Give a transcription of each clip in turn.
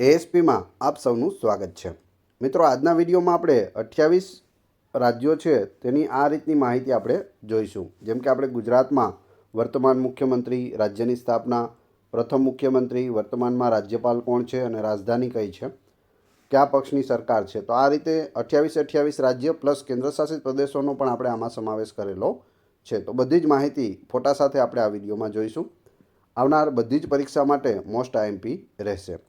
એએસપીમાં આપ સૌનું સ્વાગત છે. મિત્રો, આજના વિડીયોમાં આપણે અઠ્યાવીસ રાજ્યો છે તેની આ રીતની માહિતી આપણે જોઈશું. જેમ કે આપણે ગુજરાતમાં વર્તમાન મુખ્યમંત્રી, રાજ્યની સ્થાપના, પ્રથમ મુખ્યમંત્રી, વર્તમાનમાં રાજ્યપાલ કોણ છે અને રાજધાની કઈ છે, કયા પક્ષની સરકાર છે. તો આ રીતે અઠ્યાવીસ અઠ્યાવીસ રાજ્ય પ્લસ કેન્દ્રશાસિત પ્રદેશોનો પણ આપણે આમાં સમાવેશ કરેલો છે. તો બધી જ માહિતી ફોટા સાથે આપણે આ વિડીયોમાં જોઈશું. આવનાર બધી જ પરીક્ષા માટે મોસ્ટ આઈએમપી રહેશે.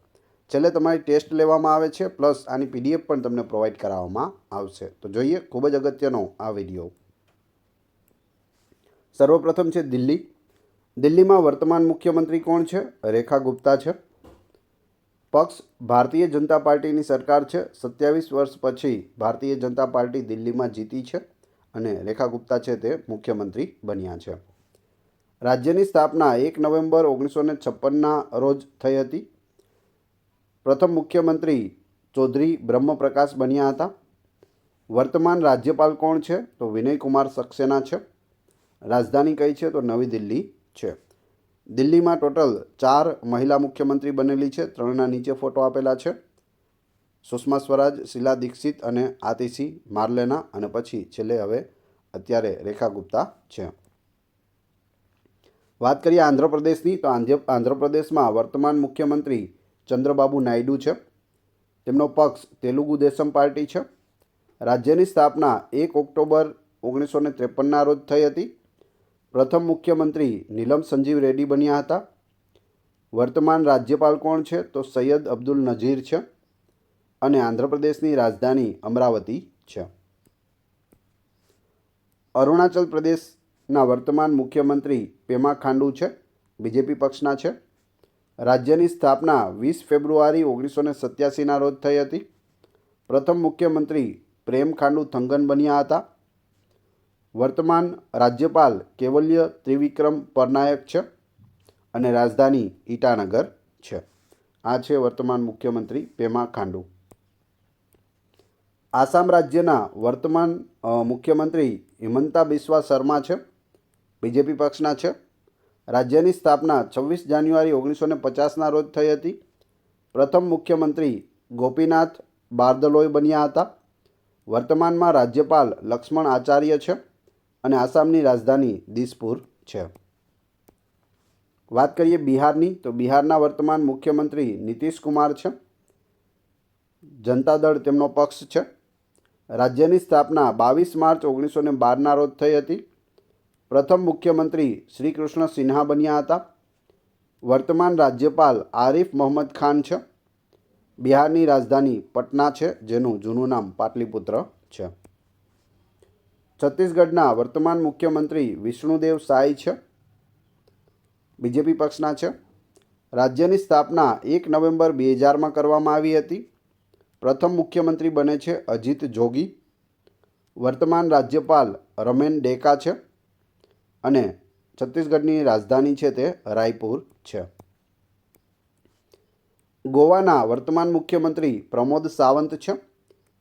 છેલ્લે તમારી ટેસ્ટ લેવામાં આવે છે, પ્લસ આની પીડીએફ પણ તમને પ્રોવાઈડ કરાવવામાં આવશે. તો જોઈએ, ખૂબ જ અગત્યનો આ વીડિયો. સર્વપ્રથમ છે દિલ્હી. દિલ્હીમાં વર્તમાન મુખ્યમંત્રી કોણ છે? રેખા ગુપ્તા છે. પક્ષ ભારતીય જનતા પાર્ટીની સરકાર છે. સત્યાવીસ વર્ષ પછી ભારતીય જનતા પાર્ટી દિલ્હીમાં જીતી છે અને રેખા ગુપ્તા છે તે મુખ્યમંત્રી બન્યા છે. રાજ્યની સ્થાપના એક નવેમ્બર ઓગણીસો ને છપ્પનના રોજ થઈ હતી. પ્રથમ મુખ્યમંત્રી ચૌધરી બ્રહ્મપ્રકાશ બન્યા હતા. વર્તમાન રાજ્યપાલ કોણ છે? તો વિનયકુમાર સક્સેના છે. રાજધાની કઈ છે? તો નવી દિલ્હી છે. દિલ્હીમાં ટોટલ ચાર મહિલા મુખ્યમંત્રી બનેલી છે. ત્રણના નીચે ફોટો આપેલા છે. સુષ્મા સ્વરાજ, શીલા દીક્ષિત અને આતિશી માર્લેના અને પછી છેલ્લે હવે અત્યારે રેખા ગુપ્તા છે. વાત કરીએ આંધ્રપ્રદેશની, તો આંધ્ર આંધ્રપ્રદેશમાં વર્તમાન મુખ્યમંત્રી ચંદ્રબાબુ નાયડુ છે. તેમનો પક્ષ તેલુગુ દેશમ પાર્ટી છે. રાજ્યની સ્થાપના એક ઓક્ટોબર ઓગણીસો ને ત્રેપનના રોજ થઈ હતી. પ્રથમ મુખ્યમંત્રી નીલમ સંજીવ રેડ્ડી બન્યા હતા. વર્તમાન રાજ્યપાલ કોણ છે તો સૈયદ અબ્દુલ નઝીર છે અને આંધ્રપ્રદેશની રાજધાની અમરાવતી છે. અરુણાચલ પ્રદેશના વર્તમાન મુખ્યમંત્રી પેમા ખાંડુ છે. બીજેપી પક્ષના છે. રાજ્યની સ્થાપના વીસ ફેબ્રુઆરી ઓગણીસો ને સત્યાસીના રોજ થઈ હતી. પ્રથમ મુખ્યમંત્રી પ્રેમ ખાંડુ થંગન બન્યા હતા. વર્તમાન રાજ્યપાલ કેવલ્ય ત્રિવિક્રમ પરનાયક છે અને રાજધાની ઈટાનગર છે. આ છે વર્તમાન મુખ્યમંત્રી પેમા ખાંડુ. આસામ રાજ્યના વર્તમાન મુખ્યમંત્રી હિમંતા બિસ્વા શર્મા છે. બીજેપી પક્ષના છે. રાજ્યની સ્થાપના છવ્વીસ જાન્યુઆરી ઓગણીસો ને પચાસના રોજ થઈ હતી. પ્રથમ મુખ્યમંત્રી ગોપીનાથ બારદલોય બન્યા હતા. વર્તમાનમાં રાજ્યપાલ લક્ષ્મણ આચાર્ય છે અને આસામની રાજધાની દિસપુર છે. વાત કરીએ બિહારની, તો બિહારના વર્તમાન મુખ્યમંત્રી નીતિશ કુમાર છે. જનતા દળ તેમનો પક્ષ છે. રાજ્યની સ્થાપના બાવીસ માર્ચ ઓગણીસો ને બારના રોજ થઈ હતી. પ્રથમ મુખ્યમંત્રી શ્રી કૃષ્ણ સિન્હા બન્યા હતા. વર્તમાન રાજ્યપાલ આરિફ મોહમ્મદ ખાન છે. બિહારની રાજધાની પટના છે, જેનું જૂનું નામ પાટલીપુત્ર છે. છત્તીસગઢના વર્તમાન મુખ્યમંત્રી વિષ્ણુદેવ સાય છે. બીજેપી પક્ષના છે. રાજ્યની સ્થાપના એક નવેમ્બર બે હજારમાં કરવામાં આવી હતી. પ્રથમ મુખ્યમંત્રી બને છે અજીત જોગી. વર્તમાન રાજ્યપાલ રમેન ડેકા છે. અને છત્તીસગઢની રાજધાની છે તે રાયપુર છે. ગોવાના વર્તમાન મુખ્યમંત્રી પ્રમોદ સાવંત છે,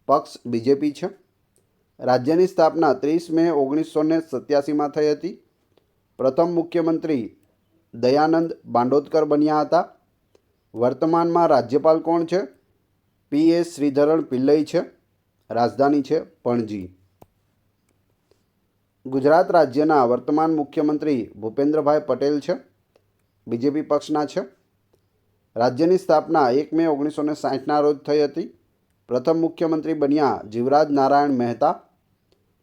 પક્ષ બીજેપી છે. રાજ્યની સ્થાપના ત્રીસ મે ઓગણીસો ને સત્યાસીમાં થઈ હતી. પ્રથમ મુખ્યમંત્રી દયાનંદ બાંડોદકર બન્યા હતા. વર્તમાનમાં રાજ્યપાલ કોણ છે? પી એસ શ્રીધરણ પિલ્લઈ છે. રાજધાની છે પણજી. ગુજરાત રાજ્યના વર્તમાન મુખ્યમંત્રી ભૂપેન્દ્રભાઈ પટેલ છે, બીજેપી પક્ષના છે. રાજ્યની સ્થાપના એક મે ઓગણીસો ને સાહીઠના રોજ થઈ હતી. પ્રથમ મુખ્યમંત્રી બન્યા જીવરાજ નારાયણ મહેતા.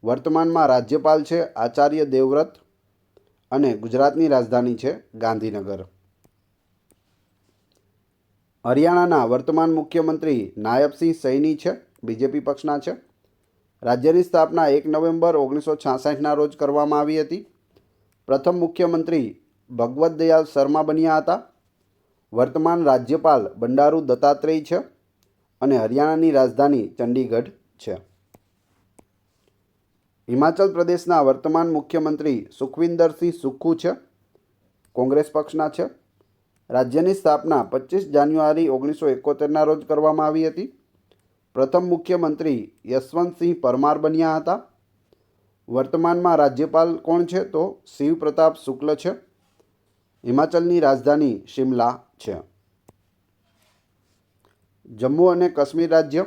વર્તમાનમાં રાજ્યપાલ છે આચાર્ય દેવવ્રત અને ગુજરાતની રાજધાની છે ગાંધીનગર. હરિયાણાના વર્તમાન મુખ્યમંત્રી નાયબસિંહ સૈની છે, બીજેપી પક્ષના છે. રાજ્યની સ્થાપના એક નવેમ્બર ઓગણીસો છાસઠના રોજ કરવામાં આવી હતી. પ્રથમ મુખ્યમંત્રી ભગવત દયાલ શર્મા બન્યા હતા. વર્તમાન રાજ્યપાલ બંડારુ દત્તાત્રેય છે અને હરિયાણાની રાજધાની ચંડીગઢ છે. હિમાચલ પ્રદેશના વર્તમાન મુખ્યમંત્રી સુખવિંદરસિંહ સુખુ છે, કોંગ્રેસ પક્ષના છે. રાજ્યની સ્થાપના પચીસ જાન્યુઆરી ઓગણીસો એકોતેરના રોજ કરવામાં આવી હતી. પ્રથમ મુખ્યમંત્રી યશવંતસિંહ પરમાર બન્યા હતા. વર્તમાનમાં રાજ્યપાલ કોણ છે તો શિવ પ્રતાપ શુક્લ છે. હિમાચલની રાજધાની શિમલા છે. જમ્મુ અને કાશ્મીર રાજ્ય.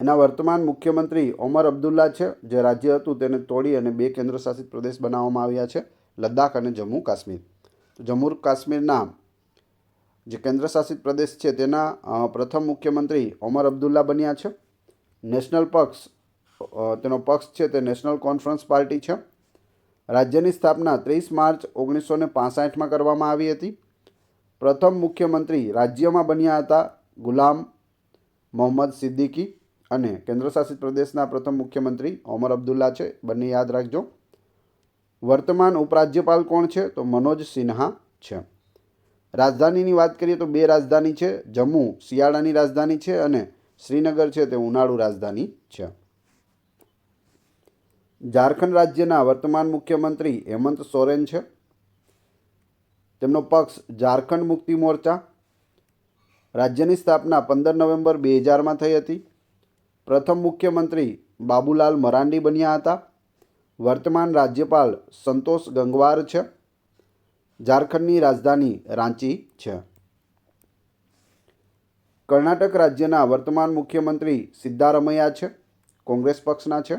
એના વર્તમાન મુખ્યમંત્રી ઓમર અબ્દુલ્લા છે, જે રાજ્ય હતું તેને તોડી અને બે કેન્દ્રશાસિત પ્રદેશ બનાવવામાં આવ્યા છે, લદ્દાખ અને જમ્મુ કાશ્મીર. જમ્મુ કાશ્મીરના જે કેન્દ્રશાસિત પ્રદેશ છે તેના પ્રથમ મુખ્યમંત્રી ઓમર અબ્દુલ્લા બન્યા છે. નેશનલ પક્ષ તેનો પક્ષ છે તે નેશનલ કોન્ફરન્સ પાર્ટી છે. રાજ્યની સ્થાપના ત્રીસ માર્ચ ઓગણીસો ને પાસઠમાં કરવામાં આવી હતી. પ્રથમ મુખ્યમંત્રી રાજ્યમાં બન્યા હતા ગુલામ મોહમ્મદ સિદ્દીકી અને કેન્દ્રશાસિત પ્રદેશના પ્રથમ મુખ્યમંત્રી ઓમર અબ્દુલ્લા છે. બંને યાદ રાખજો. વર્તમાન ઉપરાજ્યપાલ કોણ છે? તો મનોજ સિન્હા છે. રાજધાનીની વાત કરીએ તો બે રાજધાની છે. જમ્મુ શિયાળાની રાજધાની છે અને શ્રીનગર છે તે ઉનાળુ રાજધાની છે. ઝારખંડ રાજ્યના વર્તમાન મુખ્યમંત્રી હેમંત સોરેન છે. તેમનો પક્ષ ઝારખંડ મુક્તિ મોરચા રાજ્યની સ્થાપના પંદર નવેમ્બર બે હજારમાં થઈ હતી. પ્રથમ મુખ્યમંત્રી બાબુલાલ મરાંડી બન્યા હતા. વર્તમાન રાજ્યપાલ સંતોષ ગંગવાર છે. ઝારખંડની રાજધાની રાંચી છે. કર્ણાટક રાજ્યના વર્તમાન મુખ્યમંત્રી સિદ્ધારમૈયા છે, કોંગ્રેસ પક્ષના છે.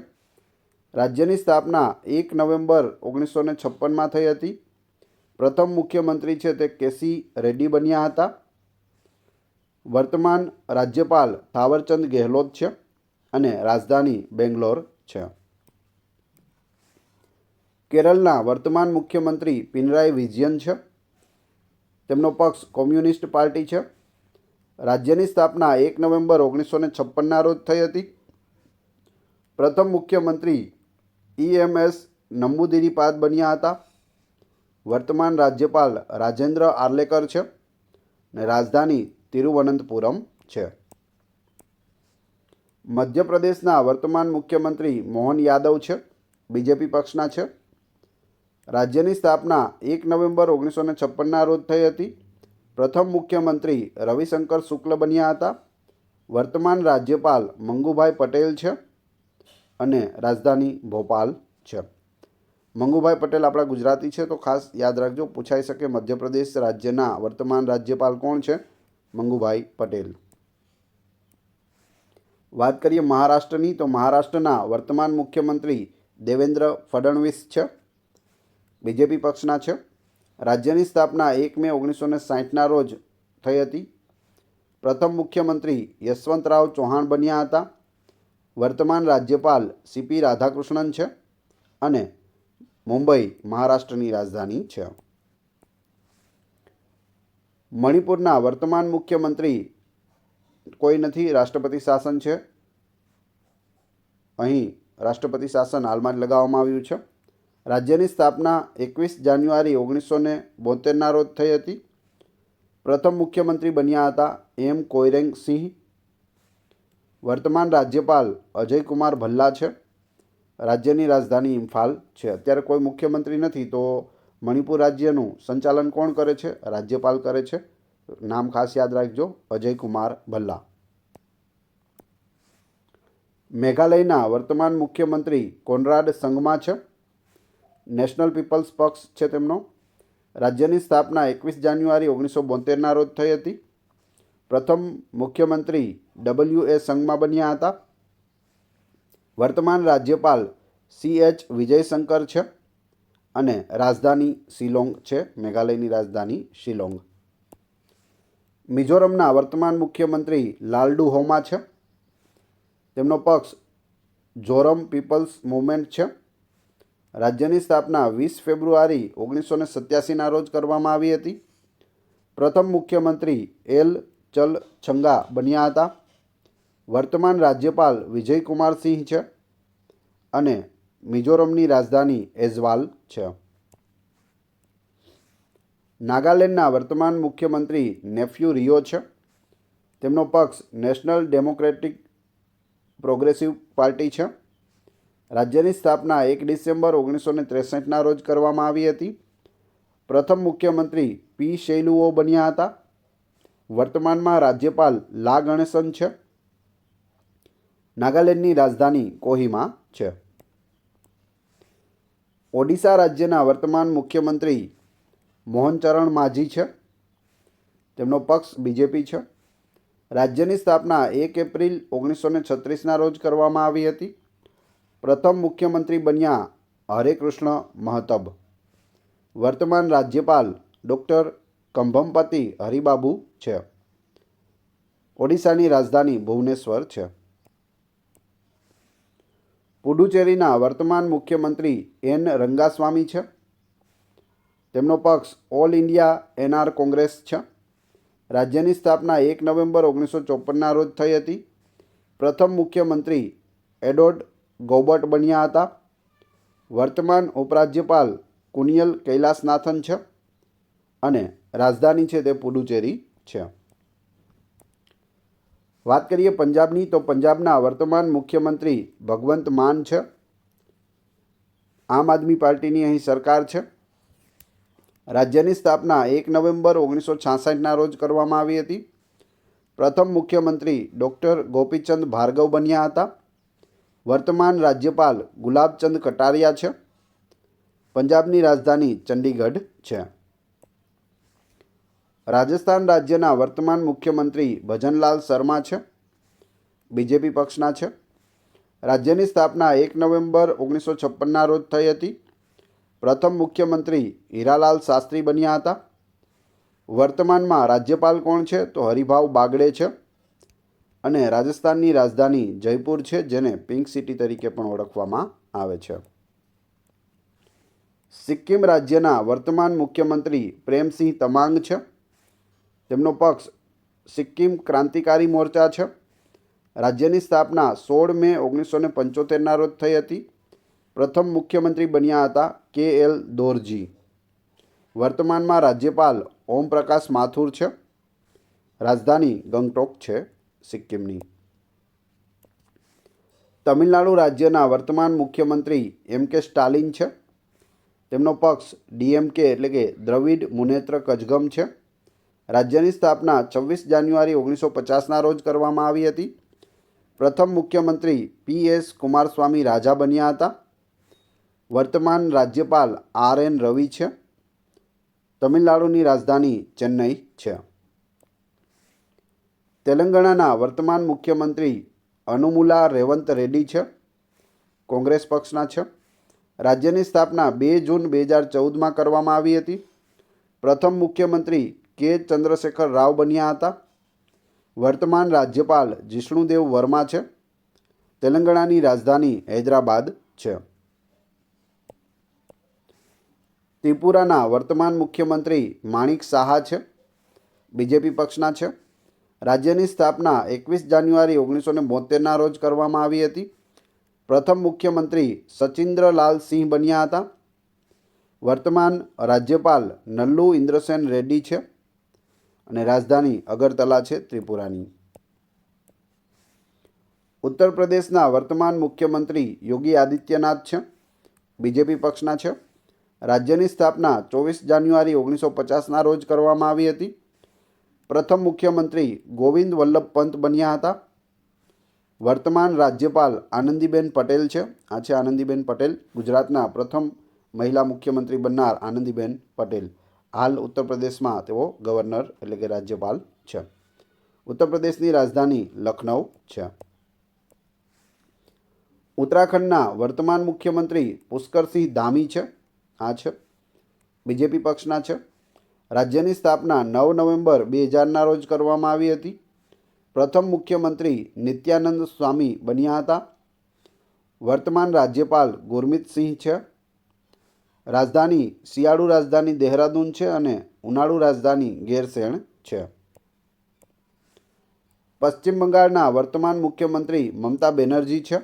રાજ્યની સ્થાપના એક નવેમ્બર ઓગણીસો ને છપ્પનમાં થઈ હતી. પ્રથમ મુખ્યમંત્રી છે તે કેસી રેડ્ડી બન્યા હતા. વર્તમાન રાજ્યપાલ થાવરચંદ ગેહલોત છે અને રાજધાની બેંગ્લોર છે. કેરળના વર્તમાન મુખ્યમંત્રી પિનરાય વિજયન છે. તેમનો પક્ષ કોમ્યુનિસ્ટ પાર્ટી છે. રાજ્યની સ્થાપના એક નવેમ્બર ઓગણીસો ને છપ્પનના રોજ થઈ હતી. પ્રથમ મુખ્યમંત્રી ઈએમએસ નંબુદિરીપાદ બન્યા હતા. વર્તમાન રાજ્યપાલ રાજેન્દ્ર આર્લેકર છે ને રાજધાની તિરુવનંતપુરમ છે. મધ્યપ્રદેશના વર્તમાન મુખ્યમંત્રી મોહન યાદવ છે. બીજેપી પક્ષના છે. રાજ્યની સ્થાપના એક નવેમ્બર ઓગણીસો ને છપ્પનના રોજ થઈ હતી. પ્રથમ મુખ્યમંત્રી રવિશંકર શુક્લ બન્યા હતા. વર્તમાન રાજ્યપાલ મંગુભાઈ પટેલ છે અને રાજધાની ભોપાલ છે. મંગુભાઈ પટેલ આપણા ગુજરાતી છે, તો ખાસ યાદ રાખજો. પૂછાઈ શકે મધ્યપ્રદેશ રાજ્યના વર્તમાન રાજ્યપાલ કોણ છે? મંગુભાઈ પટેલ. વાત કરીએ મહારાષ્ટ્રની, તો મહારાષ્ટ્રના વર્તમાન મુખ્યમંત્રી દેવેન્દ્ર ફડણવીસ છે. બીજેપી પક્ષના છે. રાજ્યની સ્થાપના એક મે ઓગણીસો ને સાહીઠના રોજ થઈ હતી. પ્રથમ મુખ્યમંત્રી યશવંતરાવ ચૌહાણ બન્યા હતા. વર્તમાન રાજ્યપાલ સીપી રાધાકૃષ્ણન છે અને મુંબઈ મહારાષ્ટ્રની રાજધાની છે. મણિપુરના વર્તમાન મુખ્યમંત્રી કોઈ નથી, રાષ્ટ્રપતિ શાસન છે. અહીં રાષ્ટ્રપતિ શાસન હાલમાં જ લગાવવામાં આવ્યું છે. રાજ્યની સ્થાપના એકવીસ જાન્યુઆરી ઓગણીસો ને બોતેરના રોજ થઈ હતી. પ્રથમ મુખ્યમંત્રી બન્યા હતા એમ કોઈરેંગ સિંહ. વર્તમાન રાજ્યપાલ અજય કુમાર ભલ્લા છે. રાજ્યની રાજધાની ઇમ્ફાલ છે. અત્યારે કોઈ મુખ્યમંત્રી નથી તો મણિપુર રાજ્યનું સંચાલન કોણ કરે છે? રાજ્યપાલ કરે છે. નામ ખાસ યાદ રાખજો અજય કુમાર ભલ્લા. મેઘાલયના વર્તમાન મુખ્યમંત્રી કોનરાડ સંગમા છે. નેશનલ પીપલ્સ પક્ષ છે તેમનો. રાજ્યની સ્થાપના એકવીસ જાન્યુઆરી ઓગણીસો બોતેરના રોજ થઈ હતી. પ્રથમ મુખ્યમંત્રી ડબલ્યુ એ સંઘમાં બન્યા હતા. વર્તમાન રાજ્યપાલ સી એચ વિજયશંકર છે અને રાજધાની શિલોંગ છે, મેઘાલયની રાજધાની શિલોંગ. મિઝોરમના વર્તમાન મુખ્યમંત્રી લાલડુ હોમા છે. તેમનો પક્ષ જોરમ પીપલ્સ મુવમેન્ટ છે. રાજ્યની સ્થાપના વીસ ફેબ્રુઆરી ઓગણીસો ને સત્યાસીના રોજ કરવામાં આવી હતી. પ્રથમ મુખ્યમંત્રી એલ. ચલ છંગા બન્યા હતા. વર્તમાન રાજ્યપાલ વિજયકુમારસિંહ છે અને મિઝોરમની રાજધાની એઝવાલ છે. નાગાલેન્ડના વર્તમાન મુખ્યમંત્રી નેફ્યુ રિયો છે. તેમનો પક્ષ નેશનલ ડેમોક્રેટિક પ્રોગ્રેસિવ પાર્ટી છે. રાજ્યની સ્થાપના એક ડિસેમ્બર ઓગણીસો ને ત્રેસઠના રોજ કરવામાં આવી હતી. પ્રથમ મુખ્યમંત્રી પી શૈલુઓ બન્યા હતા. વર્તમાનમાં રાજ્યપાલ લા ગણેશન છે. નાગાલેન્ડની રાજધાની કોહિમા છે. ઓડિશા રાજ્યના વર્તમાન મુખ્યમંત્રી મોહનચરણ માઝી છે. તેમનો પક્ષ બીજેપી છે. રાજ્યની સ્થાપના એક એપ્રિલ ઓગણીસો ને છત્રીસના રોજ કરવામાં આવી હતી. પ્રથમ મુખ્યમંત્રી બન્યા હરેકૃષ્ણ મહતબ. વર્તમાન રાજ્યપાલ ડૉક્ટર કંભમપતિ હરિબાબુ છે. ઓડિશાની રાજધાની ભુવનેશ્વર છે. પુડુચેરીના વર્તમાન મુખ્યમંત્રી એન રંગાસ્વામી છે. તેમનો પક્ષ ઓલ ઇન્ડિયા એનઆર કોંગ્રેસ છે. રાજ્યની સ્થાપના એક નવેમ્બર ઓગણીસો ચોપનના રોજ થઈ હતી. પ્રથમ મુખ્યમંત્રી એડોડ ગોબર્ટ બન્યા હતા. વર્તમાન ઉપરાજ્યપાલ કુનિયલ કૈલાસનાથન છે અને રાજધાની છે તે પુડુચેરી છે. વાત કરીએ પંજાબની, તો પંજાબના વર્તમાન મુખ્યમંત્રી ભગવંત માન છે. આમ આદમી પાર્ટીની અહીં સરકાર છે. રાજ્યની સ્થાપના એક નવેમ્બર ઓગણીસો છાસઠના રોજ કરવામાં આવી હતી. પ્રથમ મુખ્યમંત્રી ડૉક્ટર ગોપીચંદ ભાર્ગવ બન્યા હતા. વર્તમાન રાજ્યપાલ ગુલાબચંદ કટારિયા છે. પંજાબની રાજધાની ચંડીગઢ છે. રાજસ્થાન રાજ્યના વર્તમાન મુખ્યમંત્રી ભજનલાલ શર્મા છે. બીજેપી પક્ષના છે. રાજ્યની સ્થાપના એક નવેમ્બર ઓગણીસો છપ્પનના રોજ થઈ હતી. પ્રથમ મુખ્યમંત્રી હીરાલાલ શાસ્ત્રી બન્યા હતા. વર્તમાનમાં રાજ્યપાલ કોણ છે તો હરિભાવ બાગડે છે. અને રાજસ્થાનની રાજધાની જયપુર છે, જેને પિંક સિટી તરીકે પણ ઓળખવામાં આવે છે. સિક્કિમ રાજ્યના વર્તમાન મુખ્યમંત્રી પ્રેમસિંહ તમાંગ છે. તેમનો પક્ષ સિક્કિમ ક્રાંતિકારી મોરચા છે. રાજ્યની સ્થાપના સોળ મે ઓગણીસો ને પંચોતેરના રોજ થઈ હતી. પ્રથમ મુખ્યમંત્રી બન્યા હતા કે એલ દોરજી. વર્તમાનમાં રાજ્યપાલ ઓમ પ્રકાશ માથુર છે. રાજધાની ગંગટોક છે. સિક્કિમની. તમિલનાડુ રાજ્યના વર્તમાન મુખ્યમંત્રી એમ કે સ્ટાલિન છે. તેમનો પક્ષ ડીએમકે એટલે કે દ્રવિડ મુનેત્ર કજગમ છે. રાજ્યની સ્થાપના છવ્વીસ જાન્યુઆરી ઓગણીસો પચાસના રોજ કરવામાં આવી હતી. પ્રથમ મુખ્યમંત્રી પી એસ કુમારસ્વામી રાજા બન્યા હતા. વર્તમાન રાજ્યપાલ આર એન રવિ છે. તમિલનાડુની રાજધાની ચેન્નઈ છે. તેલંગાણાના વર્તમાન મુખ્યમંત્રી અનુમુલા રેવંત રેડ્ડી છે, કોંગ્રેસ પક્ષના છે. રાજ્યની સ્થાપના બે જૂન બે હજાર ચૌદમાં કરવામાં આવી હતી. પ્રથમ મુખ્યમંત્રી કે ચંદ્રશેખર રાવ બન્યા હતા. વર્તમાન રાજ્યપાલ જિષ્ણુદેવ વર્મા છે. તેલંગાણાની રાજધાની હૈદરાબાદ છે. ત્રિપુરાના વર્તમાન મુખ્યમંત્રી માણિક સાહા છે. બીજેપી પક્ષના છે. રાજ્યની સ્થાપના એકવીસ જાન્યુઆરી ઓગણીસો ને બોતેરના રોજ કરવામાં આવી હતી. પ્રથમ મુખ્યમંત્રી સચિન્દ્રલાલ સિંહ બન્યા હતા. વર્તમાન રાજ્યપાલ નલ્લુ ઇન્દ્રસેન રેડ્ડી છે અને રાજધાની અગરતલા છે ત્રિપુરાની. ઉત્તર પ્રદેશના વર્તમાન મુખ્યમંત્રી યોગી આદિત્યનાથ છે, બીજેપી પક્ષના છે. રાજ્યની સ્થાપના ચોવીસ જાન્યુઆરી ઓગણીસો પચાસના રોજ કરવામાં આવી હતી. પ્રથમ મુખ્યમંત્રી ગોવિંદ વલ્લભ પંત બન્યા હતા. વર્તમાન રાજ્યપાલ આનંદીબેન પટેલ છે. આ છે આનંદીબેન પટેલ, ગુજરાતના પ્રથમ મહિલા મુખ્યમંત્રી બનનાર આનંદીબેન પટેલ. હાલ ઉત્તર પ્રદેશમાં તેઓ ગવર્નર એટલે કે રાજ્યપાલ છે. ઉત્તર પ્રદેશની રાજધાની લખનઉ છે. ઉત્તરાખંડના વર્તમાન મુખ્યમંત્રી પુષ્કરસિંહ ધામી છે. આ છે. બીજેપી પક્ષના છે. રાજ્યની સ્થાપના નવ નવેમ્બર બે હજારના રોજ કરવામાં આવી હતી. પ્રથમ મુખ્યમંત્રી નિત્યાનંદ સ્વામી બન્યા હતા. વર્તમાન રાજ્યપાલ ગુરમિતસિંહ છે. રાજધાની શિયાળુ રાજધાની દેહરાદૂન છે અને ઉનાળુ રાજધાની ગેરસેણ છે. પશ્ચિમ બંગાળના વર્તમાન મુખ્યમંત્રી મમતા બેનર્જી છે.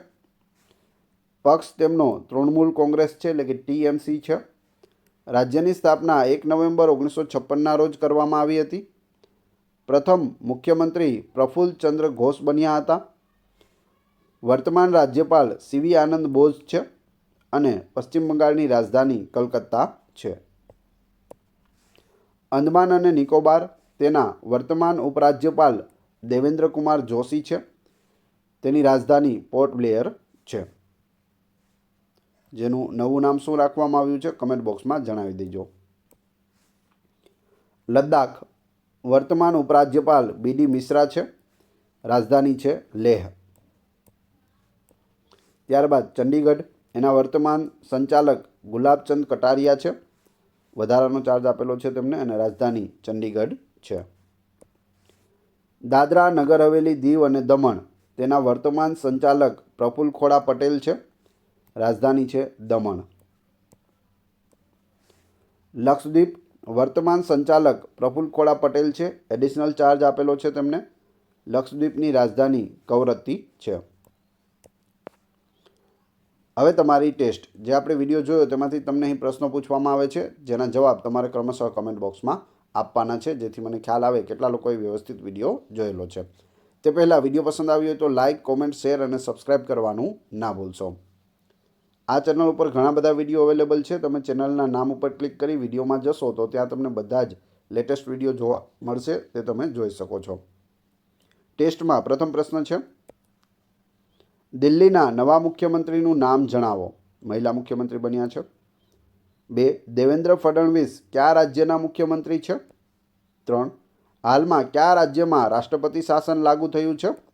પક્ષ તેમનો તૃણમૂલ કોંગ્રેસ છે એટલે કે ટીએમસી છે. રાજ્યની સ્થાપના એક નવેમ્બર ઓગણીસો છપ્પનના રોજ કરવામાં આવી હતી. પ્રથમ મુખ્યમંત્રી પ્રફુલ્લ ચંદ્ર ઘોષ બન્યા હતા. વર્તમાન રાજ્યપાલ સીવી આનંદ બોઝ છે અને પશ્ચિમ બંગાળની રાજધાની કલકત્તા છે. અંદમાન અને નિકોબાર તેના વર્તમાન ઉપરાજ્યપાલ દેવેન્દ્ર કુમાર જોશી છે. તેની રાજધાની પોર્ટ બ્લેયર છે. જેનું નવું નામ શું રાખવામાં આવ્યું છે કમેન્ટ બોક્સમાં જણાવી દેજો. લદ્દાખ, વર્તમાન ઉપરાજ્યપાલ બીડી મિશ્રા છે, રાજધાની છે લેહ. ત્યારબાદ ચંડીગઢ, એના વર્તમાન સંચાલક ગુલાબચંદ કટારિયા છે, વધારાનો ચાર્જ આપેલો છે તેમને અને રાજધાની ચંડીગઢ છે. દાદરા નગર હવેલી દીવ અને દમણ, તેના વર્તમાન સંચાલક પ્રફુલ ખોડા પટેલ છે રાજધાની છે દમણ. લક્ષદ્વીપ વર્તમાન સંચાલક પ્રફુલ્લ ખોડા પટેલ છે. એડિશનલ ચાર્જ આપેલો છે તેમને. લક્ષદ્વીપની રાજધાની કવરત્તી છે. હવે તમારી ટેસ્ટ. જે આપણે વીડિયો જોયો તેમાંથી તમને અહીં પ્રશ્નો પૂછવામાં આવે છે. જેના જવાબ તમારે ક્રમશઃ કમેન્ટ બોક્સમાં આપવાના છે. જેથી મને ખ્યાલ આવે કેટલા લોકોએ વ્યવસ્થિત વીડિયો જોયેલો છે. તે પહેલાં વીડિયો પસંદ આવ્યો હોય તો લાઇક કોમેન્ટ શેર અને સબસ્ક્રાઇબ કરવાનું ના ભૂલશો. આ ચેનલ ઉપર ઘણા બધા વીડિયો અવેલેબલ છે. તમે ચેનલના નામ ઉપર ક્લિક કરી વિડીયોમાં જશો તો ત્યાં તમને બધા જ લેટેસ્ટ વીડિયો જોવા મળશે. તે તમે જોઈ શકો છો. ટેસ્ટમાં પ્રથમ પ્રશ્ન છે. દિલ્હીના નવા મુખ્યમંત્રીનું નામ જણાવો. મહિલા મુખ્યમંત્રી બન્યા છે. બે, દેવેન્દ્ર ફડણવીસ કયા રાજ્યના મુખ્યમંત્રી છે? ત્રણ, હાલમાં કયા રાજ્યમાં રાષ્ટ્રપતિ શાસન લાગુ થયું છે?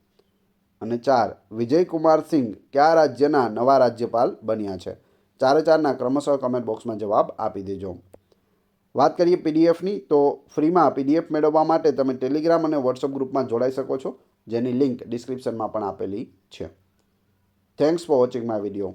અને ચાર, વિજયકુમાર સિંઘ કયા રાજ્યના નવા રાજ્યપાલ બન્યા છે? ચારે ચારના ક્રમશઃ કમેન્ટ બોક્સમાં જવાબ આપી દેજો. વાત કરીએ પીડીએફની તો ફ્રીમાં પીડીએફ મેળવવા માટે તમે ટેલિગ્રામ અને વોટ્સઅપ ગ્રુપમાં જોડાઈ શકો છો, જેની લિંક ડિસ્ક્રિપ્શનમાં પણ આપેલી છે. Thanks for watching my video